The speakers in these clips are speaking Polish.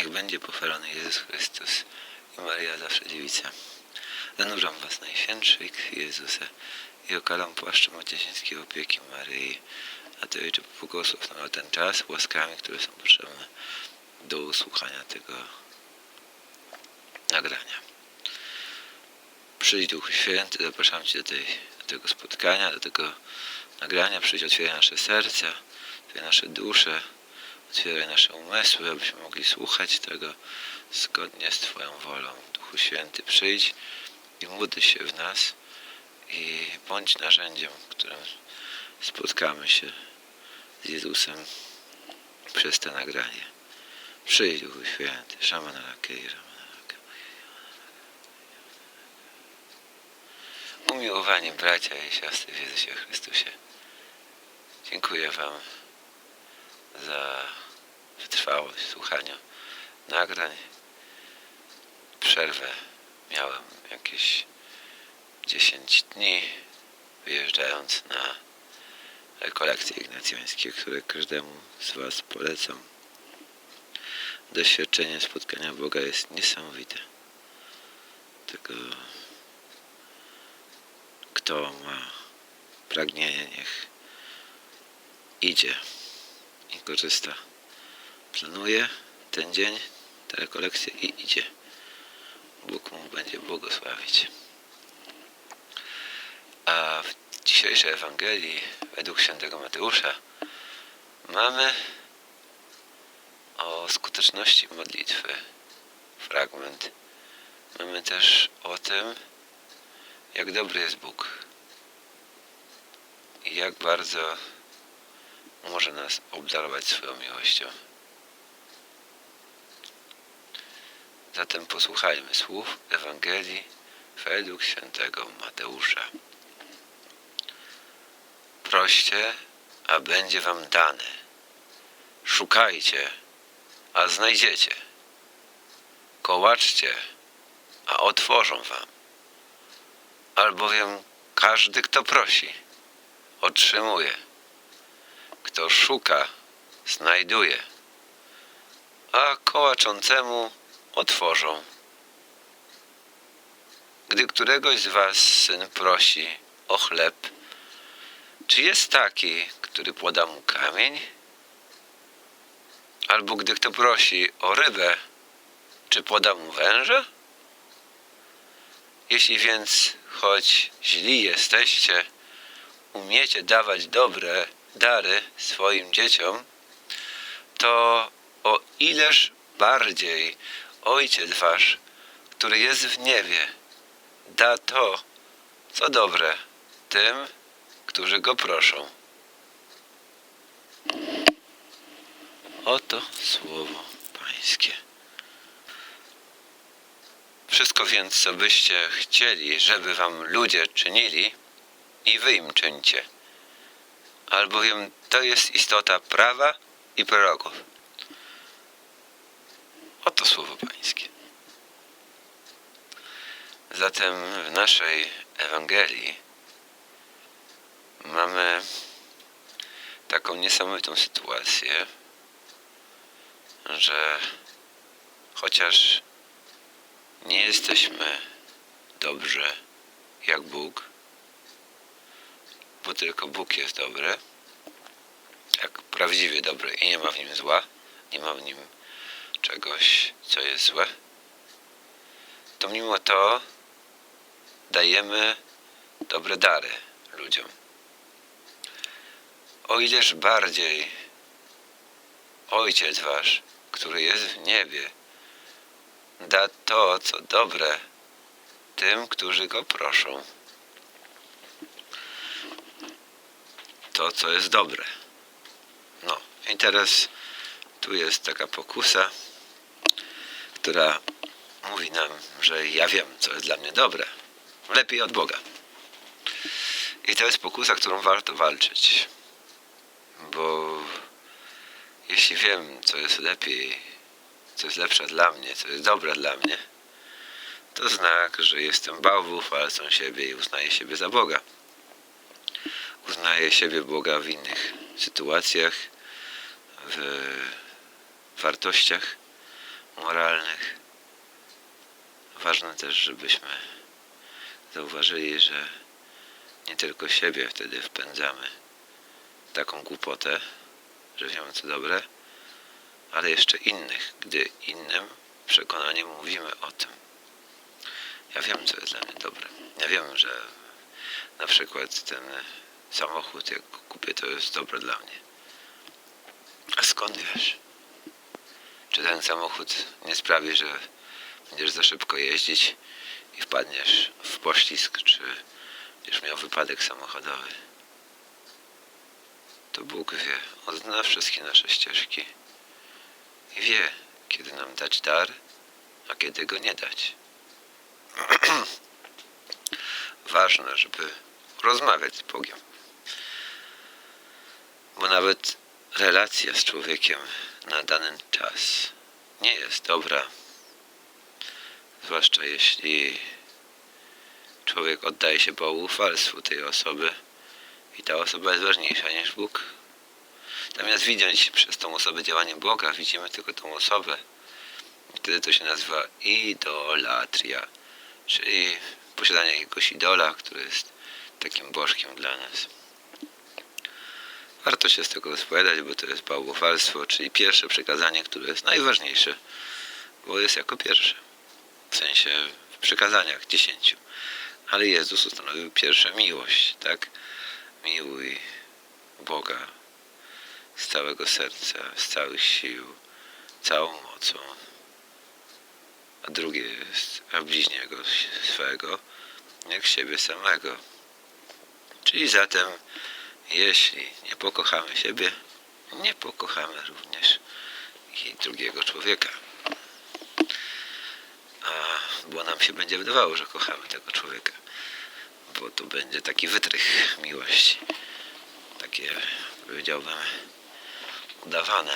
Niech będzie pochwalony Jezus Chrystus i Maria zawsze dziewica. Zanurzam was najświętszej krwi Jezusa i okalam płaszczem ociesińskiej opieki Maryi. A Ty, Ojcze, pobłogosław nam na ten czas łaskami, które są potrzebne do usłuchania tego nagrania. Przyjdź Duchu Święty, zapraszam Cię do, tej, do tego spotkania, do tego nagrania. Przyjdź, otwieraj nasze serca, otwieraj nasze dusze, otwieraj nasze umysły, abyśmy mogli słuchać tego zgodnie z Twoją wolą. Duchu Święty, przyjdź i módl się w nas i bądź narzędziem, którym spotkamy się z Jezusem przez to nagranie. Przyjdź Duchu Święty, Shamana Lakei. Umiłowani bracia i siostry w Jezusie Chrystusie, dziękuję Wam za wytrwałość w słuchaniu nagrań. Przerwę miałem jakieś 10 dni, wyjeżdżając na rekolekcje ignacjańskie, które każdemu z Was polecam. Doświadczenie spotkania Boga jest niesamowite. Tylko kto ma pragnienie, niech idzie i korzysta. Planuje ten dzień, tę rekolekcję i idzie. Bóg mu będzie błogosławić. A w dzisiejszej Ewangelii według świętego Mateusza mamy o skuteczności modlitwy fragment. Mamy też o tym, jak dobry jest Bóg i jak bardzo może nas obdarować swoją miłością. Zatem posłuchajmy słów Ewangelii według świętego Mateusza. Proście, a będzie wam dane. Szukajcie, a znajdziecie. Kołaczcie, a otworzą wam. Albowiem każdy, kto prosi, otrzymuje. Kto szuka, znajduje. A kołaczącemu otworzą. Gdy któregoś z was syn prosi o chleb, czy jest taki, który poda mu kamień? Albo gdy kto prosi o rybę, czy poda mu węża? Jeśli więc, choć źli jesteście, umiecie dawać dobre dary swoim dzieciom, to o ileż bardziej Ojciec Wasz, który jest w niebie, da to, co dobre tym, którzy Go proszą. Oto słowo Pańskie. Wszystko więc, co byście chcieli, żeby wam ludzie czynili, i wy im czyńcie. Albowiem to jest istota prawa i proroków. Oto słowo Pańskie. Zatem w naszej Ewangelii mamy taką niesamowitą sytuację, że chociaż nie jesteśmy dobrze jak Bóg, bo tylko Bóg jest dobry, jak prawdziwie dobry i nie ma w nim zła, nie ma w nim czegoś, co jest złe, to mimo to dajemy dobre dary ludziom. O ileż bardziej Ojciec Wasz, który jest w niebie, da to, co dobre tym, którzy Go proszą. To, co jest dobre. No i teraz tu jest taka pokusa, która mówi nam, że ja wiem, co jest dla mnie dobre. Lepiej od Boga. I to jest pokusa, którą warto walczyć. Bo jeśli wiem, co jest lepiej, co jest lepsze dla mnie, co jest dobre dla mnie, to znak, że jestem bałwów, walcą siebie i uznaję siebie za Boga. Uznaję siebie Boga w innych sytuacjach, w wartościach. moralnych. Ważne też, żebyśmy zauważyli, że nie tylko siebie wtedy wpędzamy w taką głupotę, że wiemy co dobre, ale jeszcze innych, gdy innym przekonaniem mówimy o tym. Ja wiem, co jest dla mnie dobre. Ja wiem, że na przykład ten samochód, jak kupię, to jest dobre dla mnie. A skąd wiesz? Czy ten samochód nie sprawi, że będziesz za szybko jeździć i wpadniesz w poślizg, czy będziesz miał wypadek samochodowy? To Bóg wie. On zna wszystkie nasze ścieżki i wie, kiedy nam dać dar, a kiedy go nie dać. Ważne, żeby rozmawiać z Bogiem. Bo nawet relacja z człowiekiem na dany czas nie jest dobra. Zwłaszcza jeśli człowiek oddaje się bałwufalstwu tej osoby i ta osoba jest ważniejsza niż Bóg. Zamiast widzieć przez tą osobę działanie Boga, widzimy tylko tą osobę. I Wtedy to się nazywa idolatria, czyli posiadanie jakiegoś idola, który jest takim bożkiem dla nas. Warto się z tego spowiadać, bo to jest bałwofalstwo, czyli pierwsze przekazanie, które jest najważniejsze, bo jest jako pierwsze. W sensie w przekazaniach dziesięciu. Ale Jezus ustanowił pierwsze miłość, tak? Miłuj Boga z całego serca, z całych sił, całą mocą. A drugie jest, a bliźniego swego, jak siebie samego. Czyli zatem, jeśli nie pokochamy siebie, nie pokochamy również i drugiego człowieka. A, bo nam się będzie wydawało, że kochamy tego człowieka. Bo to będzie taki wytrych miłości. Takie, powiedziałbym, udawane.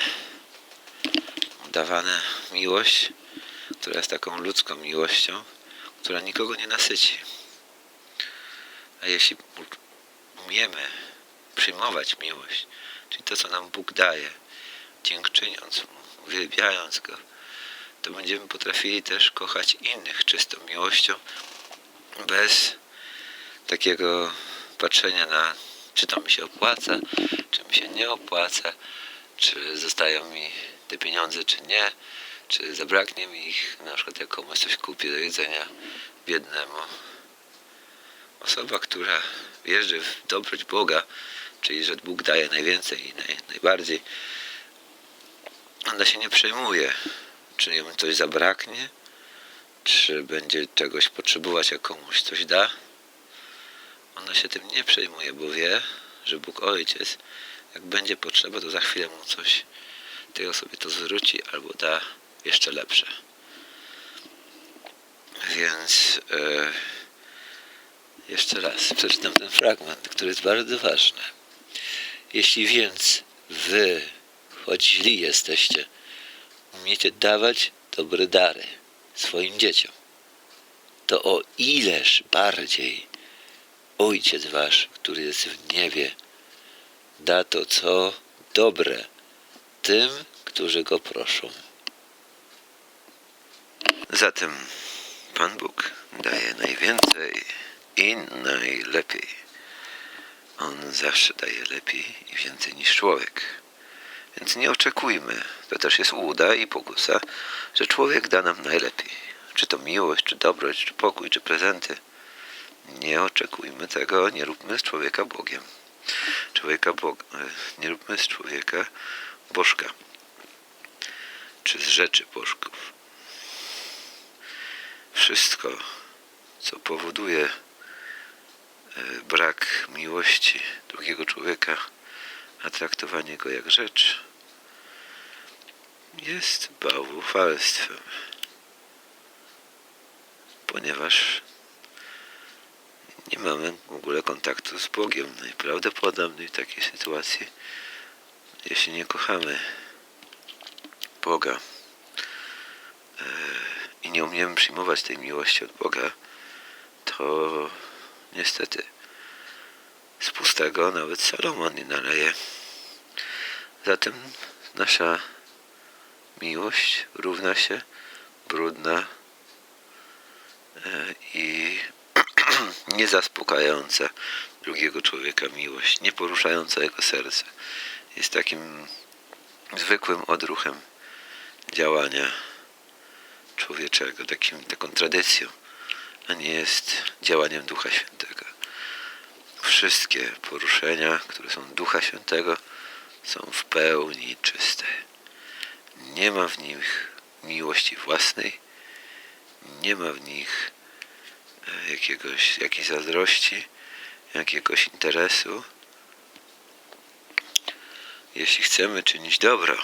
Udawane miłość, która jest taką ludzką miłością, która nikogo nie nasyci. A jeśli umiemy przyjmować miłość, czyli to, co nam Bóg daje, dziękczyniąc Mu, uwielbiając Go, to będziemy potrafili też kochać innych czystą miłością, bez takiego patrzenia na, czy to mi się opłaca, czy mi się nie opłaca, czy zostają mi te pieniądze, czy nie, czy zabraknie mi ich, na przykład jak komuś coś kupię do jedzenia biednemu. Osoba, która wierzy w dobroć Boga, czyli że Bóg daje najwięcej i naj, najbardziej, ona się nie przejmuje, czy jemu coś zabraknie, czy będzie czegoś potrzebować, jak komuś coś da. Ona się tym nie przejmuje, bo wie, że Bóg Ojciec, jak będzie potrzeba, to za chwilę mu coś tej osobie to zwróci albo da jeszcze lepsze. Więc e, jeszcze raz przeczytam ten fragment, który jest bardzo ważny. Jeśli więc wy, choć źli jesteście, umiecie dawać dobre dary swoim dzieciom, to o ileż bardziej Ojciec wasz, który jest w niebie, da to co dobre tym, którzy go proszą. Zatem Pan Bóg daje najwięcej i najlepiej. On zawsze daje lepiej i więcej niż człowiek. Więc nie oczekujmy, to też jest łuda i pokusa, że człowiek da nam najlepiej. Czy to miłość, czy dobroć, czy pokój, czy prezenty. Nie oczekujmy tego, nie róbmy z człowieka Bogiem. Człowieka Bog... Nie róbmy z człowieka bożka. Czy z rzeczy bożków. Wszystko, co powoduje e, brak miłości drugiego człowieka, a traktowanie go jak rzecz, jest bałwufalstwem. Ponieważ nie mamy w ogóle kontaktu z Bogiem. Najprawdopodobniej w takiej sytuacji, jeśli nie kochamy Boga e, i nie umiemy przyjmować tej miłości od Boga, to niestety z pustego nawet Salomon nie naleje. Zatem nasza miłość równa się brudna e, i niezaspokajająca drugiego człowieka miłość, nie poruszająca jego serce. Jest takim zwykłym odruchem działania człowieczego, takim, taką tradycją, a nie jest działaniem Ducha Świętego. Wszystkie poruszenia, które są Ducha Świętego, są w pełni czyste. Nie ma w nich miłości własnej, nie ma w nich e, jakiegoś, jakiejś zazdrości, jakiegoś interesu. Jeśli chcemy czynić dobro,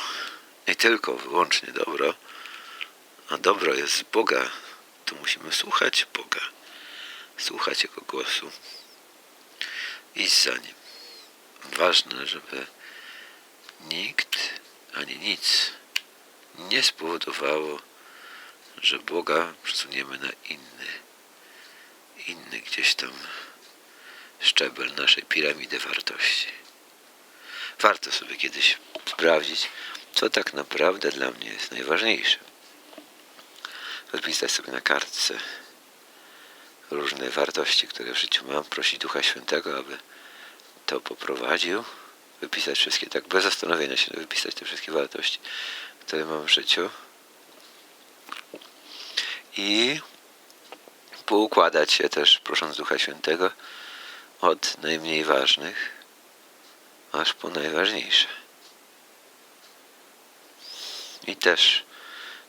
nie tylko wyłącznie dobro, a dobro jest z Boga, to musimy słuchać Boga, słuchać Jego głosu, iść za Nim. Ważne, żeby nikt ani nic nie spowodowało, że Boga przesuniemy na inny, inny gdzieś tam szczebel naszej piramidy wartości. Warto sobie kiedyś sprawdzić, co tak naprawdę dla mnie jest najważniejsze. Rozpisać sobie na kartce różne wartości, które w życiu mam, prosić Ducha Świętego, aby to poprowadził, wypisać wszystkie, tak bez zastanowienia się, wypisać te wszystkie wartości, które mam w życiu i poukładać się też, prosząc Ducha Świętego, od najmniej ważnych aż po najważniejsze. I też,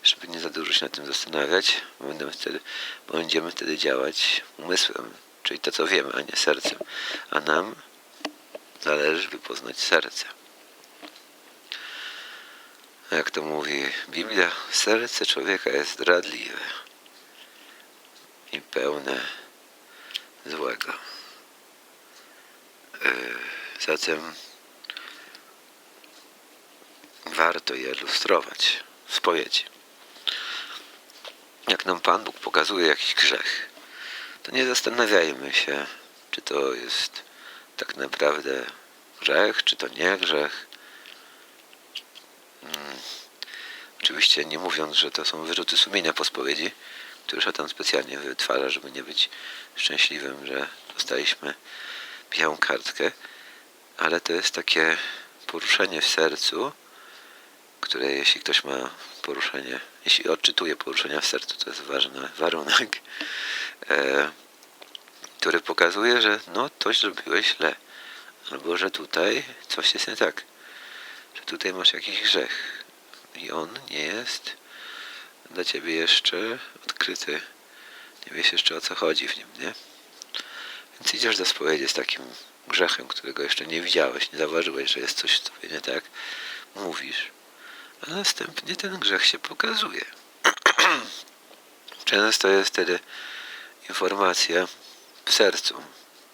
żeby nie za dużo się nad tym zastanawiać, bo będziemy wtedy, będziemy wtedy działać umysłem, czyli to, co wiemy, a nie sercem. A nam zależy, by poznać serce. Jak to mówi Biblia, serce człowieka jest zdradliwe i pełne złego. Yy, Zatem warto je lustrować w spowiedzi. Jak nam Pan Bóg pokazuje jakiś grzech, to nie zastanawiajmy się, czy to jest tak naprawdę grzech, czy to nie grzech. Mm, Oczywiście nie mówiąc, że to są wyrzuty sumienia po spowiedzi, które szatan specjalnie wytwarza, żeby nie być szczęśliwym, że dostaliśmy białą kartkę, ale to jest takie poruszenie w sercu, które jeśli ktoś ma poruszenie, jeśli odczytuje poruszenia w sercu, to jest ważny warunek, e, który pokazuje, że no coś zrobiłeś źle, albo że tutaj coś jest nie tak, że tutaj masz jakiś grzech i on nie jest dla ciebie jeszcze odkryty, nie wiesz jeszcze o co chodzi w nim, nie? Więc idziesz do spowiedzi z takim grzechem, którego jeszcze nie widziałeś, nie zauważyłeś, że jest coś w tobie nie tak, mówisz, a następnie ten grzech się pokazuje. Często jest wtedy informacja w sercu,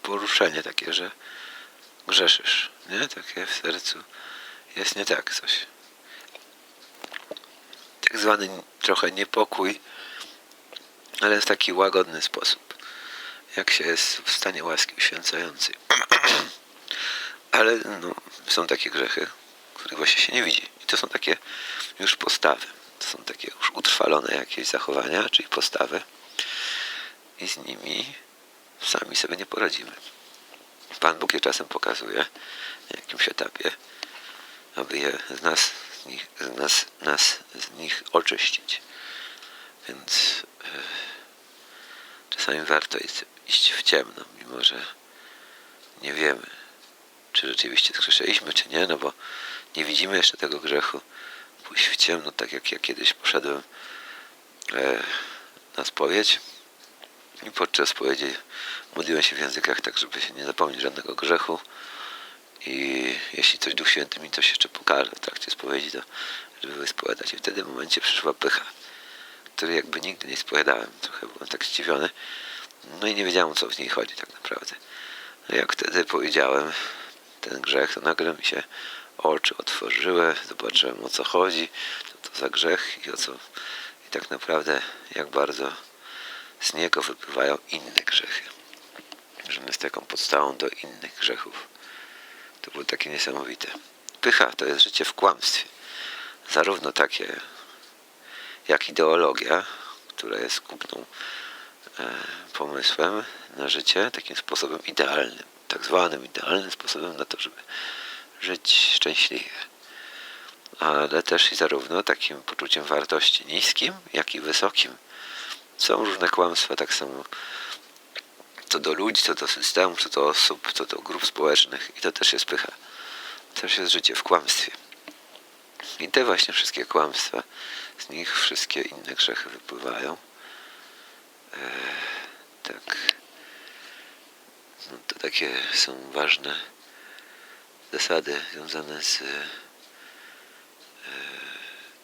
poruszenie takie, że grzeszysz, nie? Takie w sercu jest nie tak coś. Tak zwany trochę niepokój, ale w taki łagodny sposób, jak się jest w stanie łaski uświęcającej. ale no, są takie grzechy, których właśnie się nie widzi. To są takie już postawy. To są takie już utrwalone jakieś zachowania, czyli postawy. I z nimi sami sobie nie poradzimy. Pan Bóg je czasem pokazuje na jakimś etapie, aby je z nas, z nich, z nas, nas z nich oczyścić. Więc e, czasami warto iść, iść w ciemno, mimo że nie wiemy, czy rzeczywiście zgrzeszyliśmy, czy nie, no bo nie widzimy jeszcze tego grzechu. Pójść w ciemno, tak jak ja kiedyś poszedłem e, na spowiedź i podczas spowiedzi modliłem się w językach, tak żeby się nie zapomnieć żadnego grzechu. I jeśli coś Duch Święty mi coś jeszcze pokaże w trakcie spowiedzi, to żeby wyspowiadać. I wtedy w momencie przyszła pycha, której jakby nigdy nie spowiadałem. Trochę byłem tak zdziwiony. No i nie wiedziałem, co w niej chodzi tak naprawdę. No jak wtedy powiedziałem ten grzech, to nagle mi się oczy otworzyły, zobaczyłem o co chodzi, co to za grzech i o co i tak naprawdę jak bardzo z niego wypływają inne grzechy. Że on jest taką podstawą do innych grzechów. To było takie niesamowite. Pycha to jest życie w kłamstwie. Zarówno takie jak ideologia, która jest kupną e, pomysłem na życie, takim sposobem idealnym, tak zwanym idealnym sposobem na to, żeby żyć szczęśliwie. Ale też i zarówno takim poczuciem wartości niskim, jak i wysokim. Są różne kłamstwa, tak samo co do ludzi, co do systemu, co do osób, co do grup społecznych i to też jest pycha. Też jest życie w kłamstwie. I te właśnie wszystkie kłamstwa, z nich wszystkie inne grzechy wypływają. E, tak. To takie są ważne zasady związane z e,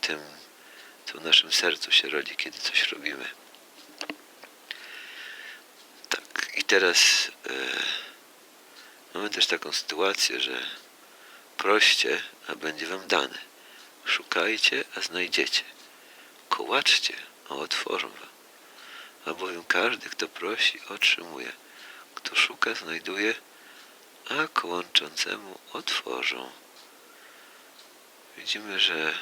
tym, co w naszym sercu się rodzi, kiedy coś robimy. Tak, i teraz e, mamy też taką sytuację, że proście, a będzie wam dane. Szukajcie, a znajdziecie. Kołaczcie, a otworzą wam. Albowiem każdy, kto prosi, otrzymuje. Kto szuka, znajduje, a kołączącemu otworzą. Widzimy, że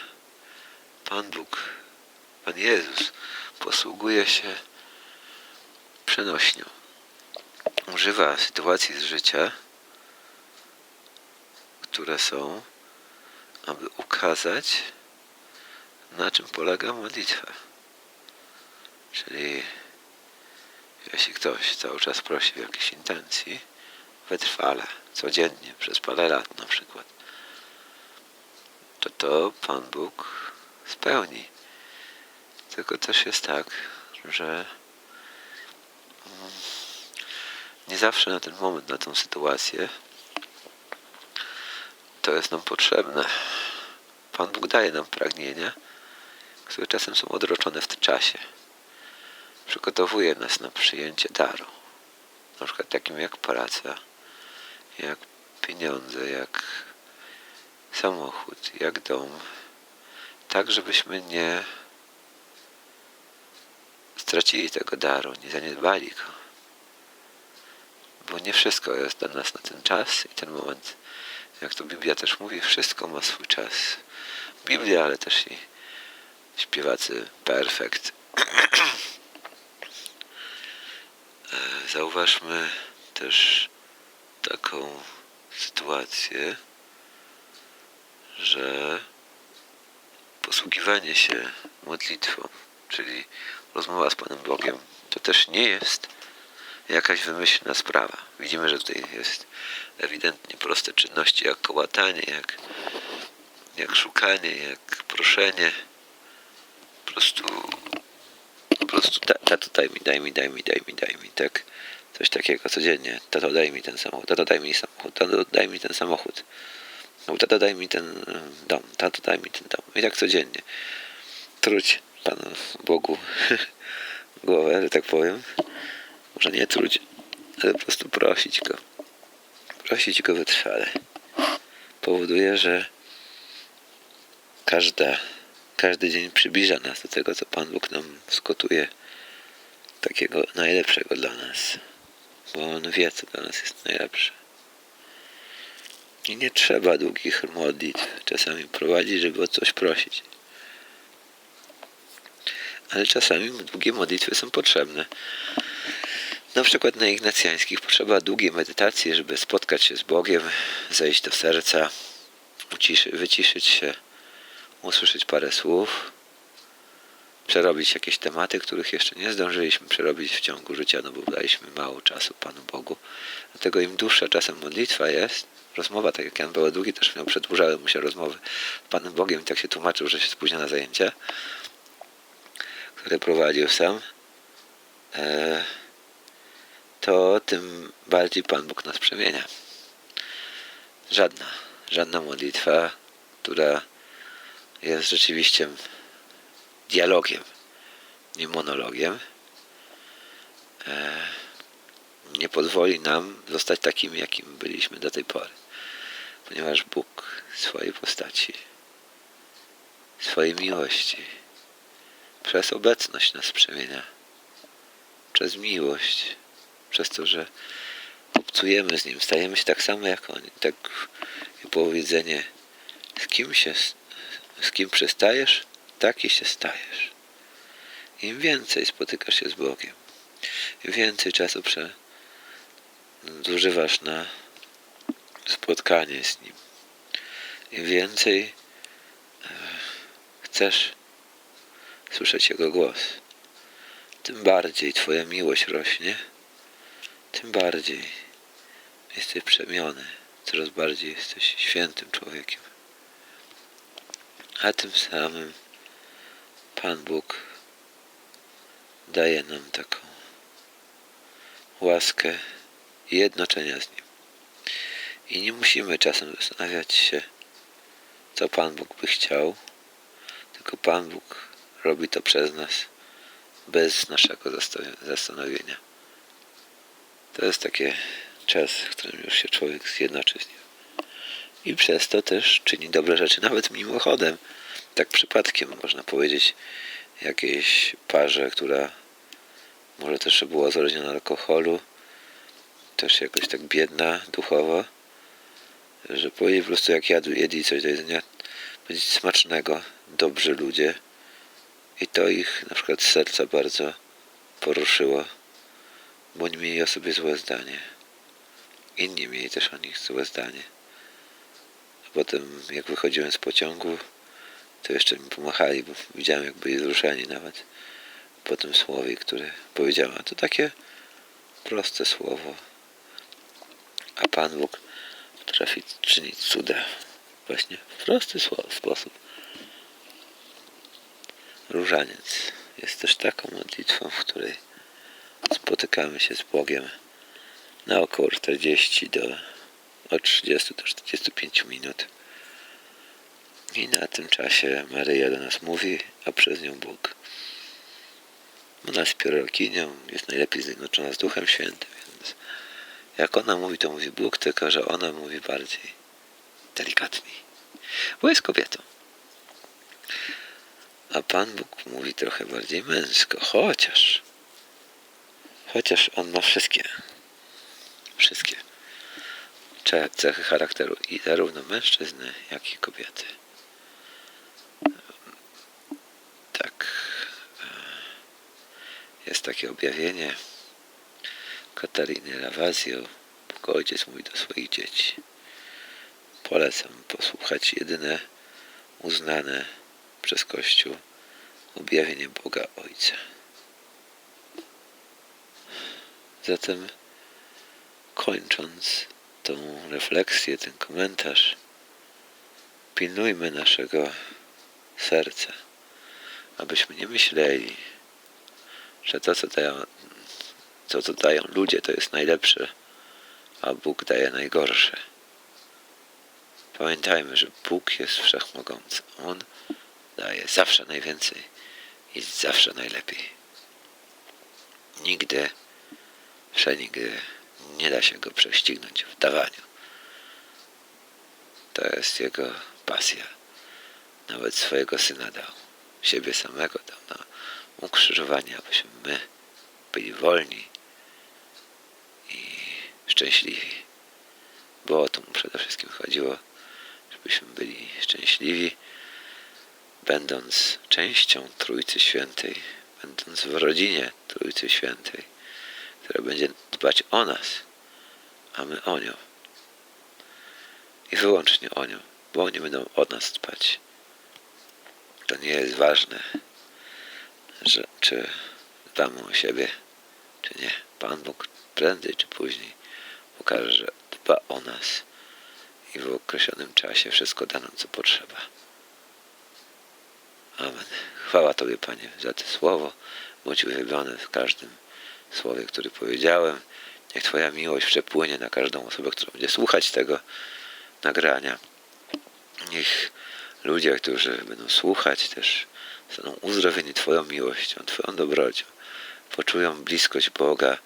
Pan Bóg, Pan Jezus posługuje się przenośnią. Używa sytuacji z życia, które są, aby ukazać, na czym polega modlitwa. Czyli jeśli ktoś cały czas prosi w jakiejś intencji, wytrwale, codziennie, przez parę lat na przykład, to to Pan Bóg spełni. Tylko też jest tak, że mm, nie zawsze na ten moment, na tą sytuację to jest nam potrzebne. Pan Bóg daje nam pragnienia, które czasem są odroczone w czasie. Przygotowuje nas na przyjęcie daru. Na przykład takim jak praca, jak pieniądze, jak samochód, jak dom. Tak, żebyśmy nie stracili tego daru, nie zaniedbali go. Bo nie wszystko jest dla nas na ten czas i ten moment jak to Biblia też mówi, wszystko ma swój czas. Biblia, ale też i śpiewacy perfekt. E, zauważmy też taką sytuację, że posługiwanie się modlitwą, czyli rozmowa z Panem Bogiem, to też nie jest jakaś wymyślna sprawa. Widzimy, że tutaj jest ewidentnie proste czynności, jak kołatanie, jak, jak szukanie, jak proszenie. Po prostu, prostu tato daj mi, daj mi, daj mi, daj mi, daj mi, tak? Coś takiego codziennie. Tato daj mi ten samochód, tato daj mi samochód, tato daj mi ten samochód. No, tato daj mi ten dom, tato daj mi ten dom. I tak codziennie. Truć Panu Bogu głowę, że tak powiem. Może nie truć, ale po prostu prosić Go. Prosić Go wytrwale. Powoduje, że każda, każdy dzień przybliża nas do tego, co Pan Bóg nam skotuje takiego najlepszego dla nas. Bo On wie, co dla nas jest najlepsze. I nie trzeba długich modlitw czasami prowadzić, żeby o coś prosić. Ale czasami długie modlitwy są potrzebne. Na przykład na ignacjańskich potrzeba długiej medytacji, żeby spotkać się z Bogiem, zejść do serca, uciszy, wyciszyć się, usłyszeć parę słów, przerobić jakieś tematy, których jeszcze nie zdążyliśmy przerobić w ciągu życia, no bo daliśmy mało czasu Panu Bogu. Dlatego im dłuższa czasem modlitwa jest, rozmowa, tak jak Jan Długi też miał, przedłużały mu się rozmowy z Panem Bogiem i tak się tłumaczył, że się spóźnia na zajęcia, które prowadził sam. Eee, to tym bardziej Pan Bóg nas przemienia. Żadna, żadna modlitwa, która jest rzeczywiście dialogiem, nie monologiem, e, nie pozwoli nam zostać takim, jakim byliśmy do tej pory. Ponieważ Bóg swojej postaci, swojej miłości, przez obecność nas przemienia, przez miłość, przez to, że obcujemy z nim, stajemy się tak samo jak oni. Tak powiedzenie, z kim się, z kim przestajesz, taki się stajesz. Im więcej spotykasz się z Bogiem, im więcej czasu prze... zużywasz na spotkanie z Nim, im więcej e, chcesz słyszeć Jego głos, tym bardziej Twoja miłość rośnie, tym bardziej jesteś przemiony, coraz bardziej jesteś świętym człowiekiem. A tym samym Pan Bóg daje nam taką łaskę jednoczenia z Nim. I nie musimy czasem zastanawiać się, co Pan Bóg by chciał, tylko Pan Bóg robi to przez nas bez naszego zastanowienia. To jest taki czas, w którym już się człowiek zjednoczy z Nim. I przez to też czyni dobre rzeczy, nawet mimochodem, tak przypadkiem można powiedzieć, jakiejś parze, która może też była uzależniona od alkoholu, też jakoś tak biedna duchowo, że powiedzieli po prostu jak jadł, jedli coś do jedzenia, powiedzieć smacznego, dobrzy ludzie i to ich na przykład serca bardzo poruszyło, bo oni mieli o sobie złe zdanie. Inni mieli też o nich złe zdanie. A potem jak wychodziłem z pociągu, to jeszcze mi pomachali, bo widziałem jak byli wzruszeni nawet po tym słowie, które powiedziała. To takie proste słowo. A Pan Bóg potrafi czynić cuda właśnie w prosty sposób. Różaniec jest też taką modlitwą, w której spotykamy się z Bogiem na około 40 do od 30 do 45 minut. I na tym czasie Maryja do nas mówi, a przez nią Bóg. Ona jest piorokinią, jest najlepiej zjednoczona z Duchem Świętym, więc jak ona mówi, to mówi Bóg, tylko że ona mówi bardziej delikatniej, bo jest kobietą. A Pan Bóg mówi trochę bardziej męsko, chociaż, chociaż On ma wszystkie, wszystkie cechy charakteru i zarówno mężczyzny, jak i kobiety. Tak. e, Jest takie objawienie Katariny Ravazio. Bóg Ojciec mówi do swoich dzieci. Polecam posłuchać jedyne uznane przez Kościół objawienie Boga Ojca. Zatem kończąc tą refleksję, ten komentarz, pilnujmy naszego serca, abyśmy nie myśleli, że to, co dają, to, co dają ludzie, to jest najlepsze, a Bóg daje najgorsze. Pamiętajmy, że Bóg jest wszechmogący. On daje zawsze najwięcej i zawsze najlepiej. Nigdy, przenigdy nie da się go prześcignąć w dawaniu. To jest jego pasja. Nawet swojego syna dał. Siebie samego dał na ukrzyżowanie, abyśmy my byli wolni i szczęśliwi. Bo o to mu przede wszystkim chodziło, żebyśmy byli szczęśliwi, będąc częścią Trójcy Świętej, będąc w rodzinie Trójcy Świętej, która będzie dbać o nas, a my o nią. I wyłącznie o nią, bo oni będą o nas dbać. To nie jest ważne, że, czy dbamy o siebie, czy nie. Pan Bóg prędzej czy później pokaże, że dba o nas i w określonym czasie wszystko da nam, co potrzeba. Amen. Chwała Tobie, Panie, za to słowo. Bądź uwielbiony w każdym słowie, które powiedziałem. Niech Twoja miłość przepłynie na każdą osobę, która będzie słuchać tego nagrania. Niech ludzie, którzy będą słuchać, też zostaną uzdrowieni Twoją miłością, Twoją dobrocią. Poczują bliskość Boga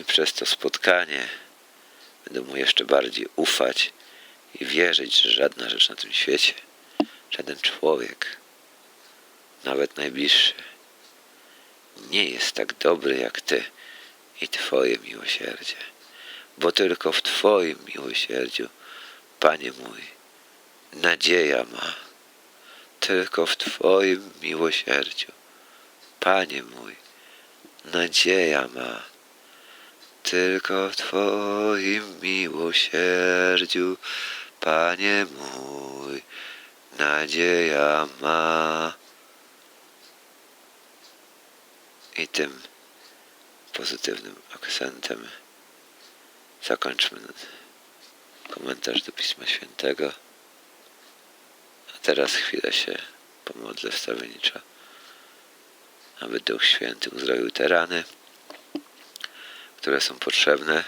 i przez to spotkanie będą Mu jeszcze bardziej ufać i wierzyć, że żadna rzecz na tym świecie, żaden człowiek, nawet najbliższy, nie jest tak dobry jak Ty i Twoje miłosierdzie, bo tylko w Twoim miłosierdziu, Panie mój, nadzieja ma. Tylko w Twoim miłosierdziu, Panie mój, nadzieja ma. Tylko w Twoim miłosierdziu, Panie mój, nadzieja ma. I tym pozytywnym akcentem zakończmy komentarz do Pisma Świętego. A teraz chwilę się pomodlę wstawienniczo, aby Duch Święty uzdrowił te rany, które są potrzebne,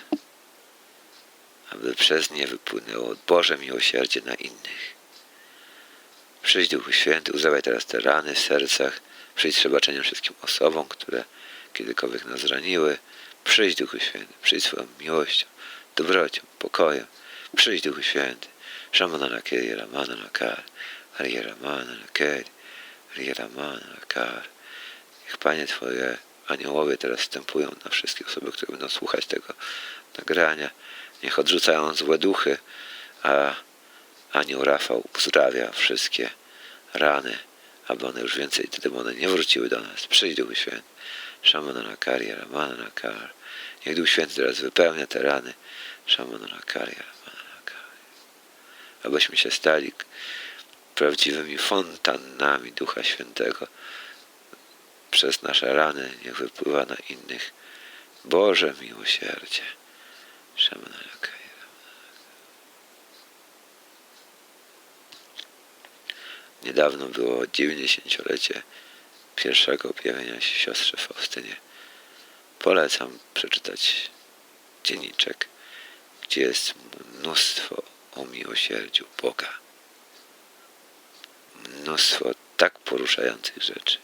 aby przez nie wypłynęło Boże miłosierdzie na innych. Przyjdź Duchu Święty, uzdrawiaj teraz te rany w sercach, przyjdź z przebaczeniem wszystkim osobom, które kiedykolwiek nas zraniły. Przyjdź Duchu Święty, przyjdź swoją miłością, dobrocią, pokojem. Przyjdź Duchu Święty. Shamana Nakiri Ramana Nakar, Hari Ramana Nakiri, Hari Ramana Nakar. Niech Panie Twoje aniołowie teraz wstępują na wszystkie osoby, które będą słuchać tego nagrania. Niech odrzucają złe duchy, a anioł Rafał uzdrawia wszystkie rany, aby one już więcej, te demony nie wróciły do nas. Przyjdź Duchu Święty. Shamana Nakari, Ramana Nakar. Niech Duch Święty teraz wypełnia te rany. Shamana Nakari, Ramana Nakar. Abyśmy się stali prawdziwymi fontannami Ducha Świętego. Przez nasze rany niech wypływa na innych Boże miłosierdzie. Shamana Niedawno było 90-lecie pierwszego objawienia się siostrze Faustynie. Polecam przeczytać dzienniczek, gdzie jest mnóstwo o miłosierdziu Boga. Mnóstwo tak poruszających rzeczy,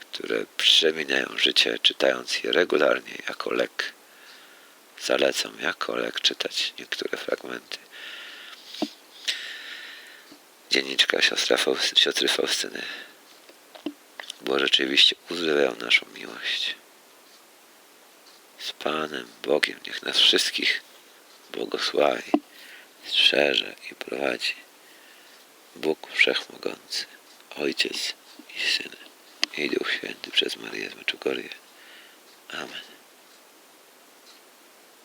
które przemieniają życie, czytając je regularnie jako lek. Zalecam jako lek czytać niektóre fragmenty dzienniczka siostra Faust, siostry Faustyny, bo rzeczywiście uzdrawiał naszą miłość. Z Panem Bogiem niech nas wszystkich błogosławi, strzeże i prowadzi Bóg Wszechmogący, Ojciec i Syn i Duch Święty przez Maryję z. Amen.